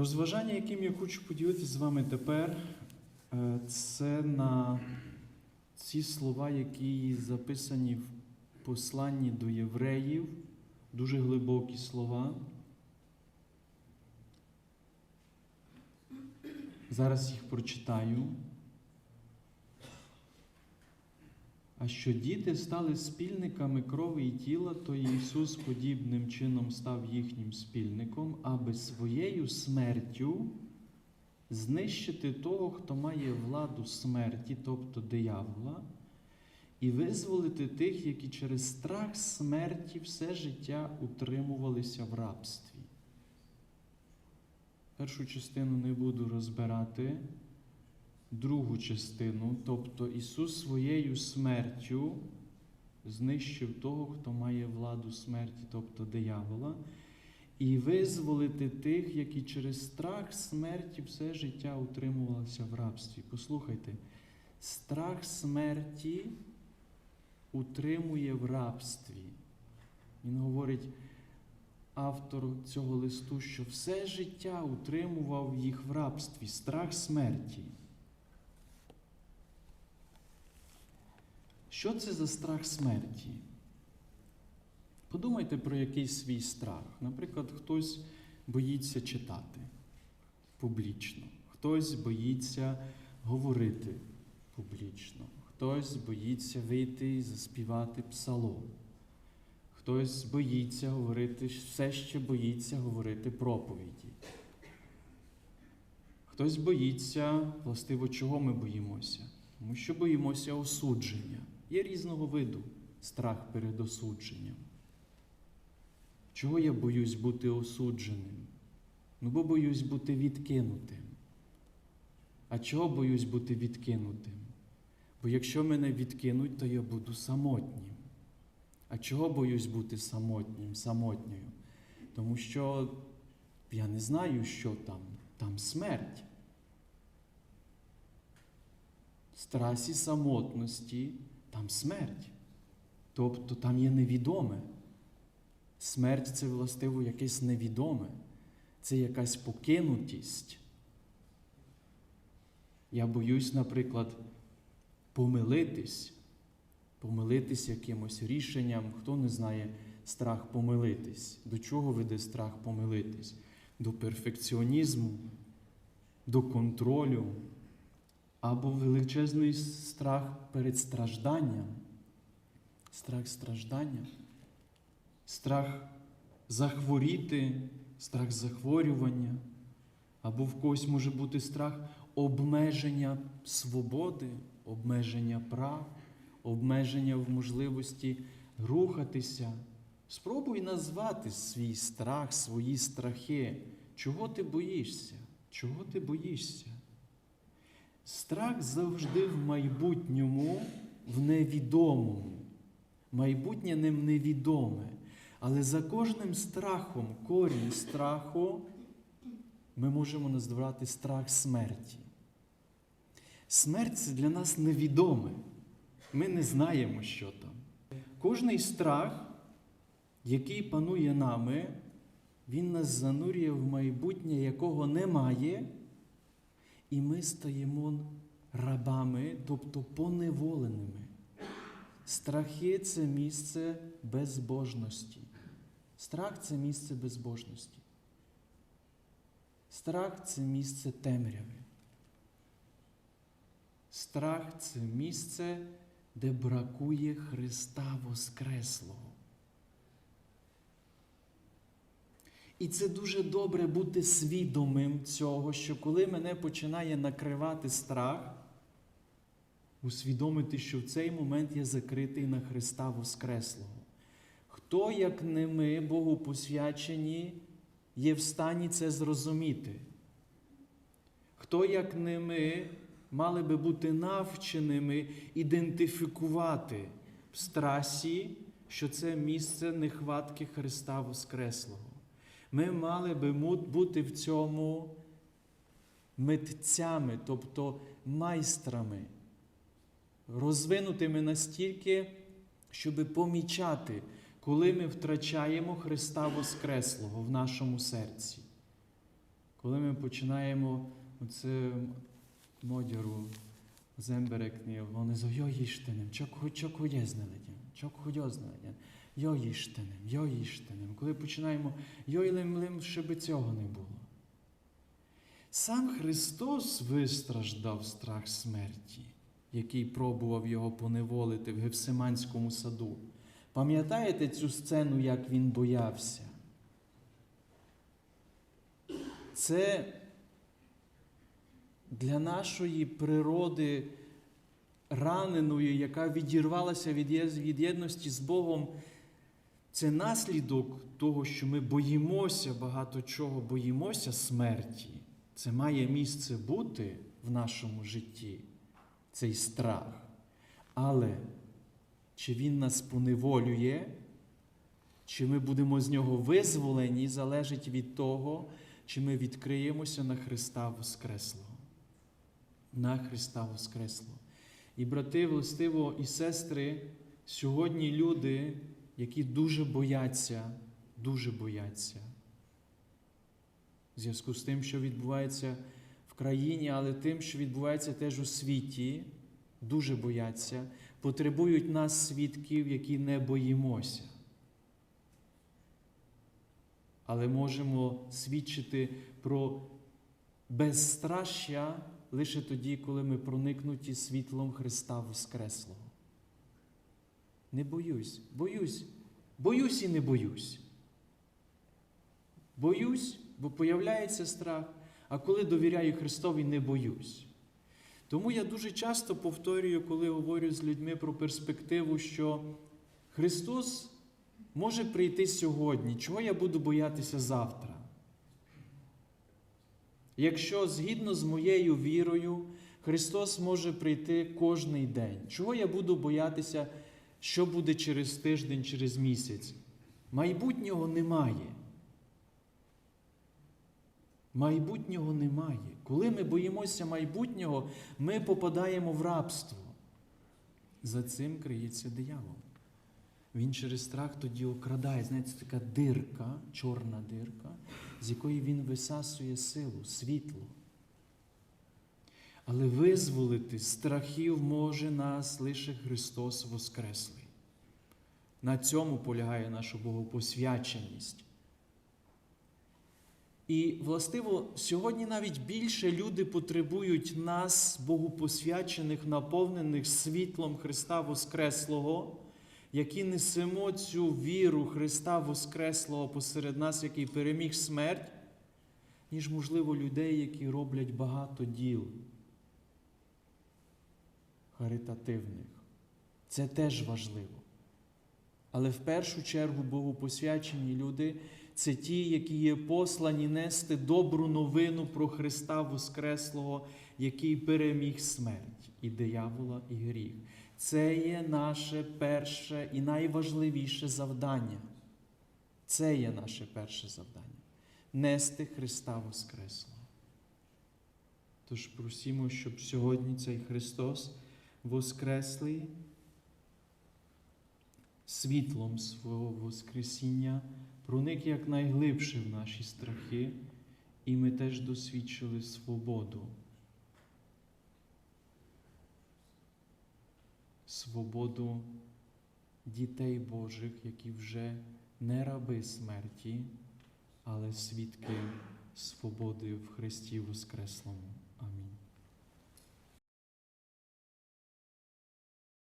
Розважання, яким я хочу поділитися з вами тепер, е, це на ці слова, які записані в посланні до євреїв, дуже глибокі слова. Зараз їх прочитаю. А що діти стали спільниками крови і тіла, то Ісус подібним чином став їхнім спільником, аби своєю смертю знищити того, хто має владу смерті, тобто диявола, і визволити тих, які через страх смерті все життя утримувалися в рабстві. Першу частину не буду розбирати другу частину, тобто Ісус своєю смертю знищив того, хто має владу смерті, тобто диявола, і визволити тих, які через страх смерті все життя утримувалися в рабстві. Послухайте, страх смерті утримує в рабстві. Він говорить, автор цього листу, що все життя утримував їх в рабстві, страх смерті. Що це за страх смерті? Подумайте про якийсь свій страх. Наприклад, хтось боїться читати публічно, хтось боїться говорити публічно, хтось боїться вийти і заспівати псалом, хтось боїться говорити, все ще боїться говорити проповіді. Хтось боїться, властиво, чого ми боїмося? Тому що боїмося осудження. Є різного виду страх перед осудженням. Чого я боюсь бути осудженим? Ну, бо боюсь бути відкинутим. А чого боюсь бути відкинутим? Бо якщо мене відкинуть, то я буду самотнім. А чого боюсь бути самотнім, самотньою? Тому що я не знаю, що там. Там смерть. Страсі самотності там смерть. Тобто там є невідоме. Смерть це властиво якесь невідоме, це якась покинутість. Я боюсь, наприклад, помилитись, помилитись якимось рішенням. Хто не знає страх помилитись? До чого веде страх помилитись? До перфекціонізму, до контролю або величезний страх перед стражданням, страх страждання, страх захворіти, страх захворювання, або в когось може бути страх обмеження свободи, обмеження прав, обмеження в можливості рухатися. Спробуй назвати свій страх, свої страхи. Чого ти боїшся? Чого ти боїшся? Страх завжди в майбутньому, в невідомому. Майбутнє ним невідоме. Але за кожним страхом, корінь страху, ми можемо назвати страх смерті. Смерть це для нас невідоме. Ми не знаємо, що там. Кожний страх, який панує нами, він нас занурює в майбутнє, якого немає. І ми стаємо рабами, тобто поневоленими. Страхи це місце безбожності. Страх це місце безбожності. Страх це місце темряви. Страх це місце, де бракує Христа Воскреслого. І це дуже добре бути свідомим цього, що коли мене починає накривати страх, усвідомити, що в цей момент я закритий на Христа Воскреслого. Хто, як не ми, Богу посвячені, є в стані це зрозуміти? Хто, як не ми, мали би бути навченими ідентифікувати в страсі, що це місце нехватки Христа Воскреслого? Ми мали би бути в цьому митцями, тобто майстрами, розвинутими настільки, щоб помічати, коли ми втрачаємо Христа Воскреслого в нашому серці. Коли ми починаємо оце модяру земберекні, вони за йо їштенем, чок чок одязнеледен, чок ходьознеледен, йо їштенем. Коли починаємо йой лим лим, щоб цього не було. Сам Христос вистраждав страх смерті, який пробував його поневолити в Гевсиманському саду. Пам'ятаєте цю сцену, як він боявся? Це для нашої природи раненої, яка відірвалася від єдності з Богом, це наслідок того, що ми боїмося багато чого, боїмося смерті. Це має місце бути в нашому житті, цей страх. Але чи він нас поневолює, чи ми будемо з нього визволені, залежить від того, чи ми відкриємося на Христа Воскреслого. На Христа Воскреслого. І брати, властиво, і сестри, сьогодні люди, які дуже бояться, дуже бояться. В зв'язку з тим, що відбувається в країні, але тим, що відбувається теж у світі, дуже бояться, потребують нас свідків, які не боїмося. Але можемо свідчити про безстраща лише тоді, коли ми проникнуті світлом Христа Воскреслого. Не боюсь, боюсь, боюсь і не боюсь. Боюсь, бо появляється страх, а коли довіряю Христові, не боюсь. Тому я дуже часто повторюю, коли говорю з людьми про перспективу, що Христос може прийти сьогодні. Чого я буду боятися завтра? Якщо згідно з моєю вірою, Христос може прийти кожний день. Чого я буду боятися, що буде через тиждень, через місяць? Майбутнього немає. Майбутнього немає. Коли ми боїмося майбутнього, ми попадаємо в рабство. За цим криється диявол. Він через страх тоді окрадає. Знаєте, така дирка, чорна дирка, з якої він висасує силу, світло. Але визволити страхів може нас лише Христос Воскреслий. На цьому полягає наша богопосвяченість. І, властиво, сьогодні навіть більше люди потребують нас, богопосвячених, наповнених світлом Христа Воскреслого, які несемо цю віру Христа Воскреслого посеред нас, який переміг смерть, ніж, можливо, людей, які роблять багато діл харитативних. Це теж важливо. Але в першу чергу богопосвячені люди це ті, які є послані нести добру новину про Христа Воскреслого, який переміг смерть і диявола, і гріх. Це є наше перше і найважливіше завдання. Це є наше перше завдання нести Христа Воскреслого. Тож просімо, щоб сьогодні цей Христос Воскреслий світлом свого Воскресіння проник якнайглибше в наші страхи, і ми теж досвідчили свободу. Свободу дітей Божих, які вже не раби смерті, але свідки свободи в Христі Воскреслому.